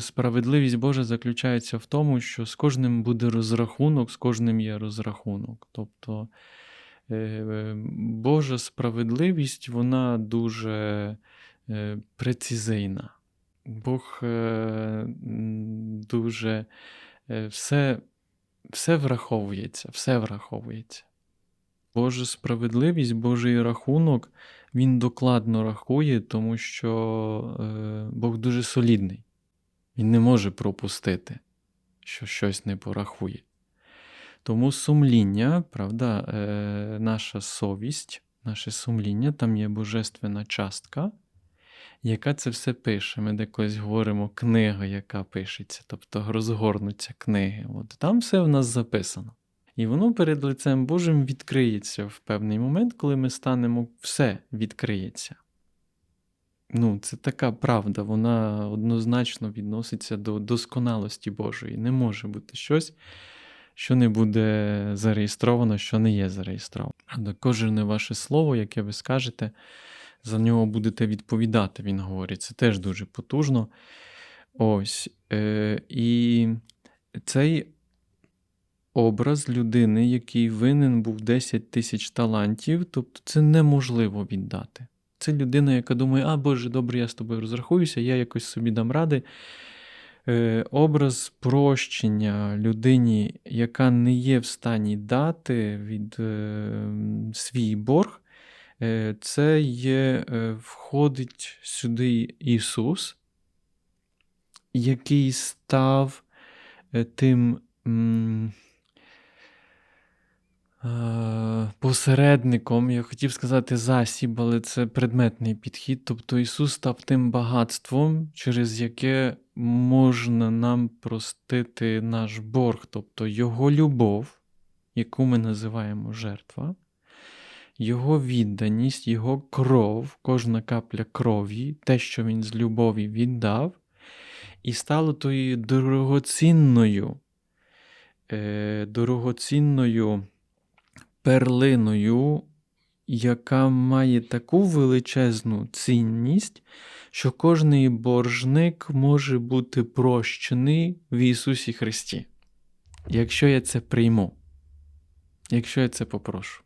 Справедливість Божа заключається в тому, що з кожним буде розрахунок, з кожним є розрахунок. Тобто е, Божа справедливість, вона дуже е, прецизійна. Бог е, дуже все, все враховується, все враховується. Божа справедливість, Божий рахунок, він докладно рахує, тому що Бог дуже солідний. Він не може пропустити, що щось не порахує. Тому сумління, правда, е, наша совість, наше сумління, там є божественна частка, яка це все пише. Ми декось говоримо книга, яка пишеться, тобто розгорнуться книги. От там все в нас записано. І воно перед лицем Божим відкриється в певний момент, коли ми станемо, все відкриється. Ну, це така правда, вона однозначно відноситься до досконалості Божої. Не може бути щось, що не буде зареєстровано, що не є зареєстровано. Правда, Кожне ваше слово, яке ви скажете, за нього будете відповідати, він говорить. Це теж дуже потужно. Ось. Е, і цей образ людини, який винен був 10 тисяч талантів, тобто це неможливо віддати. Це людина, яка думає, а Боже, добре, я з тобою розрахуюся, я якось собі дам ради. Е, образ прощення людині, яка не є в стані дати від е, свій борг, е, це є, е, входить сюди Ісус, який став е, тим. м, Посередником, я хотів сказати засіб, але це предметний підхід. Тобто Ісус став тим багатством, через яке можна нам простити наш борг, тобто Його любов, яку ми називаємо жертва, Його відданість, Його кров, кожна капля крові, те, що Він з любові віддав, і стало тою дорогоцінною, е, дорогоцінною перлиною, яка має таку величезну цінність, що кожний боржник може бути прощений в Ісусі Христі. Якщо я це прийму, якщо я це попрошу.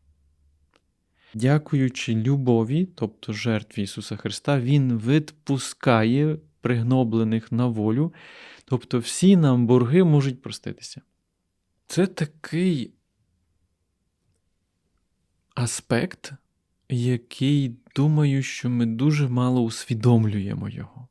Дякуючи любові, тобто жертві Ісуса Христа, Він відпускає пригноблених на волю, тобто всі нам борги можуть проститися. Це такий аспект, який думаю, що ми дуже мало усвідомлюємо його.